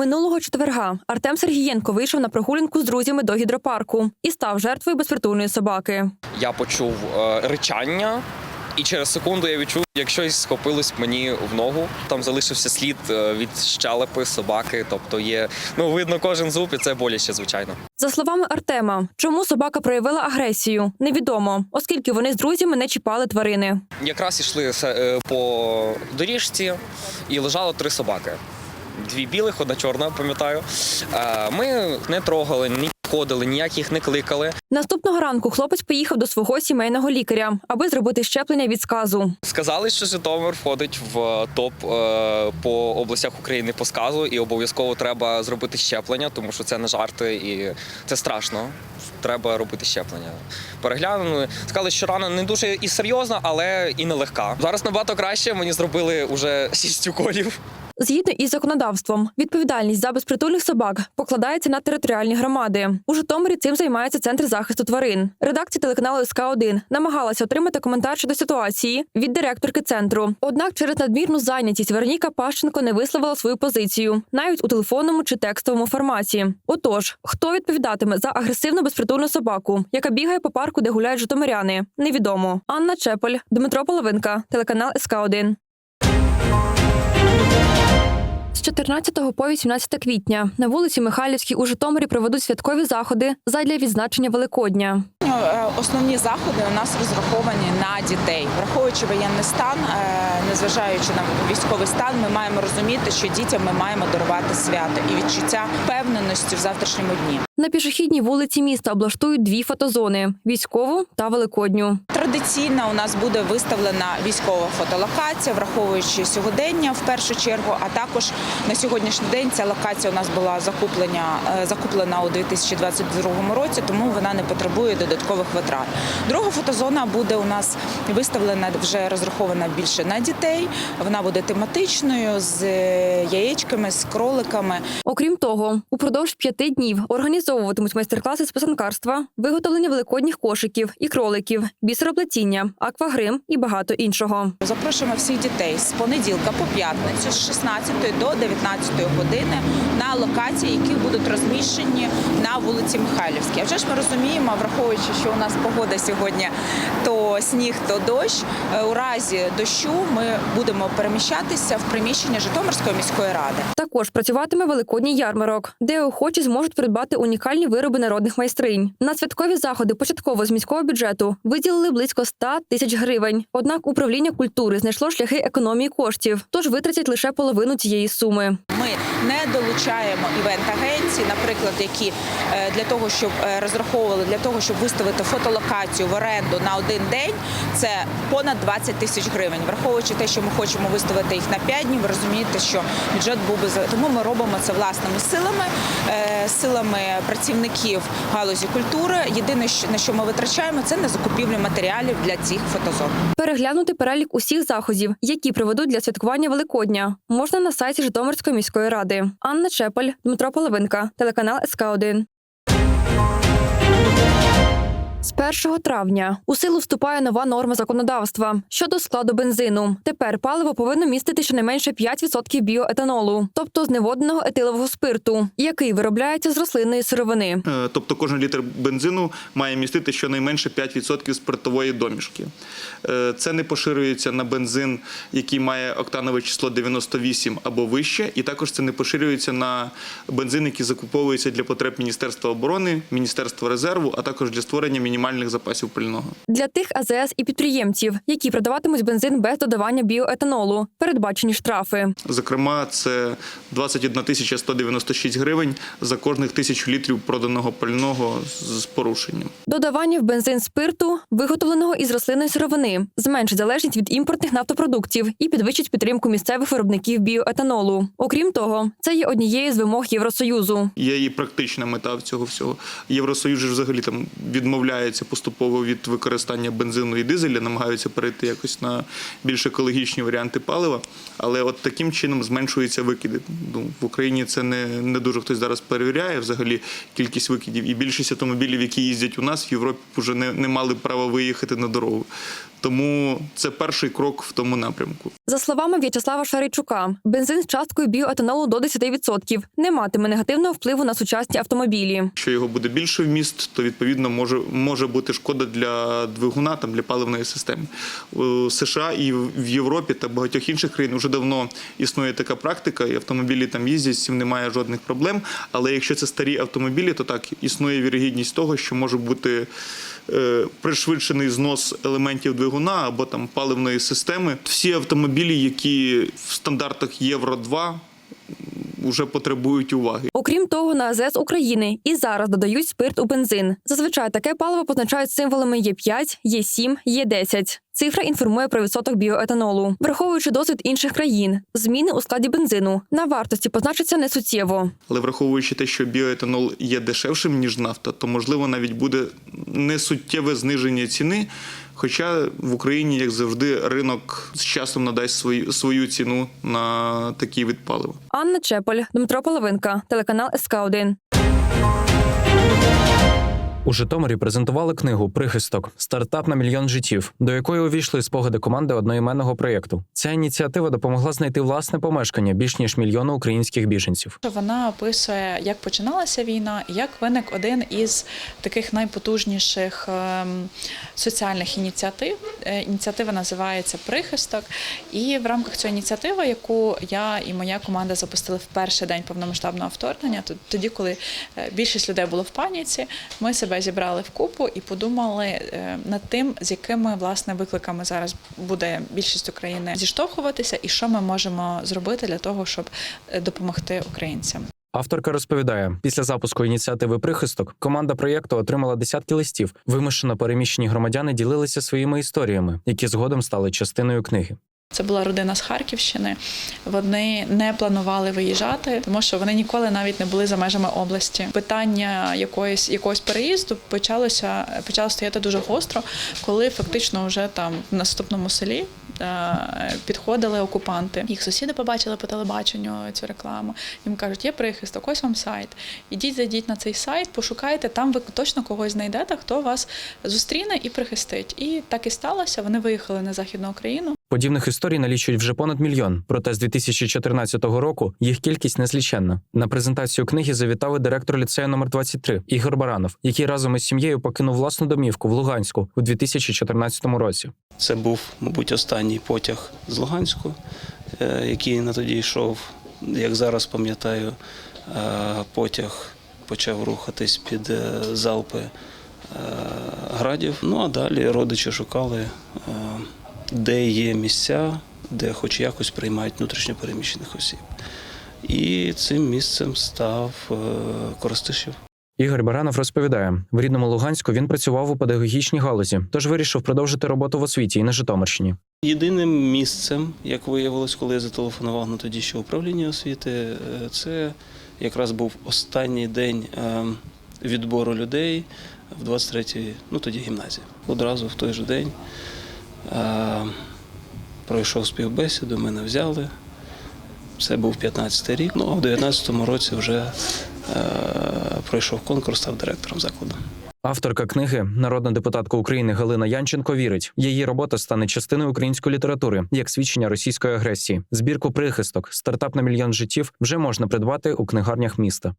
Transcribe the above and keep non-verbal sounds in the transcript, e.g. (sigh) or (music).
Минулого четверга Артем Сергієнко вийшов на прогулянку з друзями до гідропарку і став жертвою безпритульної собаки. Я почув е, ричання, і через секунду я відчув, як щось схопилось мені в ногу. Там залишився слід е, від щелепи собаки. Тобто є ну видно кожен зуб, і це боляче, звичайно. За словами Артема, чому собака проявила агресію, невідомо, оскільки вони з друзями не чіпали тварини. Якраз йшли е, по доріжці, і лежало три собаки. Дві білих, одна чорна, пам'ятаю. Е, Ми не трогали, ні підходили, ніяких не кликали. Наступного ранку хлопець поїхав до свого сімейного лікаря, аби зробити щеплення від сказу. Сказали, що Житомир входить в топ е, по областях України по сказу, і обов'язково треба зробити щеплення, тому що це не жарти і це страшно. Треба робити щеплення. Переглянули, сказали, що рана не дуже і серйозна, але і нелегка. Зараз набагато краще. Мені зробили уже (laughs) шість уколів. Згідно із законодавством, відповідальність за безпритульних собак покладається на територіальні громади. У Житомирі цим займається центр захисту тварин. Редакція телеканалу СК 1 намагалася отримати коментар щодо ситуації від директорки центру. Однак через надмірну зайнятість Вероніка Пащенко не висловила свою позицію навіть у телефонному чи текстовому форматі. Отож, хто відповідатиме за агресивну безпритульну собаку, яка бігає по парку, де гуляють житомиряни, невідомо. Анна Чепель, Дмитро Половинка, телеканал СК 1 14 по 18 квітня на вулиці Михайлівській у Житомирі проведуть святкові заходи задля відзначення Великодня. Е, Основні заходи у нас розраховані на дітей, враховуючи воєнний стан, е, незважаючи на військовий стан, ми маємо розуміти, що дітям ми маємо дарувати свято і відчуття впевненості в завтрашньому дні. На пішохідній вулиці міста облаштують дві фотозони: військову та великодню. Традиційно у нас буде виставлена військова фотолокація, враховуючи сьогодення в першу чергу. А також на сьогоднішній день ця локація у нас була закуплена, е, закуплена у 2022 році, тому вона не потребує додаткових витрат. Друга фотозона буде у нас виставлена вже розрахована більше на дітей. Вона буде тематичною з е, яєчками, з кроликами. Окрім того, упродовж п'яти днів організовуватимуть майстер-класи з писанкарства, виготовлення великодніх кошиків і кроликів, бісероплетіння, аквагрим і багато іншого. Запрошуємо всіх дітей з понеділка по п'ятницю з 16 до 19 години на локації, які будуть розміщені на вулиці Михайлівській. А вже ж ми розуміємо, враховуючи, що у нас погода сьогодні то сніг, то дощ. е, У разі дощу ми будемо переміщатися в приміщення Житомирської міської ради. Також працюватиме великодній ярмарок, де охочі зможуть придбати унікальні вироби народних майстринь. На святкові заходи початково з міського бюджету виділили близько 100 тисяч гривень. Однак управління культури знайшло шляхи економії коштів, тож витратять лише половину цієї суми. Ми не долучаємо івент-агенції, наприклад, які е, для того, щоб е, розраховували для того, щоб виставити фотолокацію в оренду на один день, це понад 20 тисяч гривень. Враховуючи те, що ми хочемо виставити їх на 5 днів, ви розумієте, що бюджет був би за тому. Ми робимо це власними силами, е, силами працівників галузі культури. Єдине, на що ми витрачаємо, це на закупівлю матеріалів для цих фотозон. Переглянути перелік усіх заходів, які проведуть для святкування Великодня, можна на сайті Житомирської міської ради. Анна Чепель, Дмитро Половинка, телеканал СК 1 з 1 травня у силу вступає нова норма законодавства щодо складу бензину. Тепер паливо повинно містити щонайменше 5% біоетанолу, тобто зневодненого етилового спирту, який виробляється з рослинної сировини. Е, Тобто кожен літр бензину має містити щонайменше 5% спиртової домішки. Е, Це не поширюється на бензин, який має октанове число 98 або вище, і також це не поширюється на бензин, який закуповується для потреб Міністерства оборони, Міністерства резерву, а також для створення мінімальних запасів пального. Для тих АЗС і підприємців, які продаватимуть бензин без додавання біоетанолу, передбачені штрафи. Зокрема, це 21 тисяча 196 гривень за кожних тисячу літрів проданого пального з порушенням. Додавання в бензин спирту, виготовленого із рослинної сировини, зменшить залежність від імпортних нафтопродуктів і підвищить підтримку місцевих виробників біоетанолу. Окрім того, це є однією з вимог Євросоюзу. Є і практична мета в цього всього. Євросоюз взагалі там відмовляється поступово від використання бензину і дизеля, намагаються перейти якось на більш екологічні варіанти палива. Але от таким чином зменшуються викиди. Ну, в Україні це не, не дуже хтось зараз перевіряє взагалі кількість викидів. І більшість автомобілів, які їздять у нас в Європі, вже не, не мали права виїхати на дорогу. Тому це перший крок в тому напрямку. За словами В'ячеслава Шаричука, бензин з часткою біоетанолу до 10% не матиме негативного впливу на сучасні автомобілі. Якщо його буде більше вміст, то відповідно може, може бути шкода для двигуна, там для паливної системи. У США і в Європі та багатьох інших країн вже давно існує така практика, і автомобілі там їздять, з цим немає жодних проблем. Але якщо це старі автомобілі, то так існує вірогідність того, що може бути е, пришвидшений знос елементів двигуна або там паливної системи. Всі автомобілі, які в стандартах Євро 2 вже потребують уваги. Окрім того, на АЗС України і зараз додають спирт у бензин. Зазвичай таке паливо позначають символами Є5, Є7, Є10. Цифра інформує про відсоток біоетанолу, враховуючи досвід інших країн. Зміни у складі бензину на вартості позначаться несуттєво. Але враховуючи те, що біоетанол є дешевшим ніж нафта, то можливо навіть буде несуттєве зниження ціни. Хоча в Україні, як завжди, ринок з часом надасть свою, свою ціну на такий вид палива. Анна Чеполь, Дмитро Половинка, телеканал СК 1 У Житомирі презентували книгу Прихисток стартап на мільйон життів, до якої увійшли спогади команди одноіменного проєкту. Ця ініціатива допомогла знайти власне помешкання більш ніж мільйону українських біженців. Вона описує, як починалася війна, як виник один із таких найпотужніших ем, соціальних ініціатив. Е, Ініціатива називається Прихисток. І в рамках цієї ініціативи, яку я і моя команда запустили в перший день повномасштабного вторгнення, то- тоді, коли е, більшість людей було в паніці, ми себе зібрали в купу і подумали е, над тим, з якими власне викликами зараз буде більшість України зіштовхуватися, і що ми можемо зробити для того, щоб е, допомогти українцям. Авторка розповідає, після запуску ініціативи Прихисток команда проєкту отримала десятки листів. Вимушено переміщені громадяни ділилися своїми історіями, які згодом стали частиною книги. Це була родина з Харківщини. Вони не планували виїжджати, тому що вони ніколи навіть не були за межами області. Питання якоїсь якогось переїзду почалося почало стояти дуже гостро, коли фактично вже там в наступному селі е, підходили окупанти. Їх сусіди побачили по телебаченню цю рекламу. Їм кажуть, є прихисток, ось вам сайт. Ідіть, зайдіть на цей сайт, пошукайте. Там ви точно когось знайдете, хто вас зустріне і прихистить. І так і сталося. Вони виїхали на західну Україну. Подібних історій налічують вже понад мільйон. Проте з 2014 року їх кількість незліченна. На презентацію книги завітав і директор ліцею номер 23 Ігор Баранов, який разом із сім'єю покинув власну домівку в Луганську у 2014 році. Це був, мабуть, останній потяг з Луганську, е, який на тоді йшов, як зараз пам'ятаю, е, потяг почав рухатись під е, залпи градів. Ну а далі родичі шукали, де є місця, де хоч якось приймають внутрішньопереміщених осіб. І цим місцем став е, Коростишів. Ігор Баранов розповідає, в рідному Луганську він працював у педагогічній галузі, тож вирішив продовжити роботу в освіті і на Житомирщині. Єдиним місцем, як виявилось, коли я зателефонував на тоді ще управління освіти, е, це якраз був останній день е, відбору людей в 23-й, ну тоді гімназії. Одразу в той же день пройшов співбесіду, мене взяли. Це був 15-й рік. Ну а в 19-му році вже е, пройшов конкурс, став директором закладу. Авторка книги, народна депутатка України Галина Янченко, вірить, її робота стане частиною української літератури як свідчення російської агресії. Збірку прихисток, стартап на мільйон життів вже можна придбати у книгарнях міста.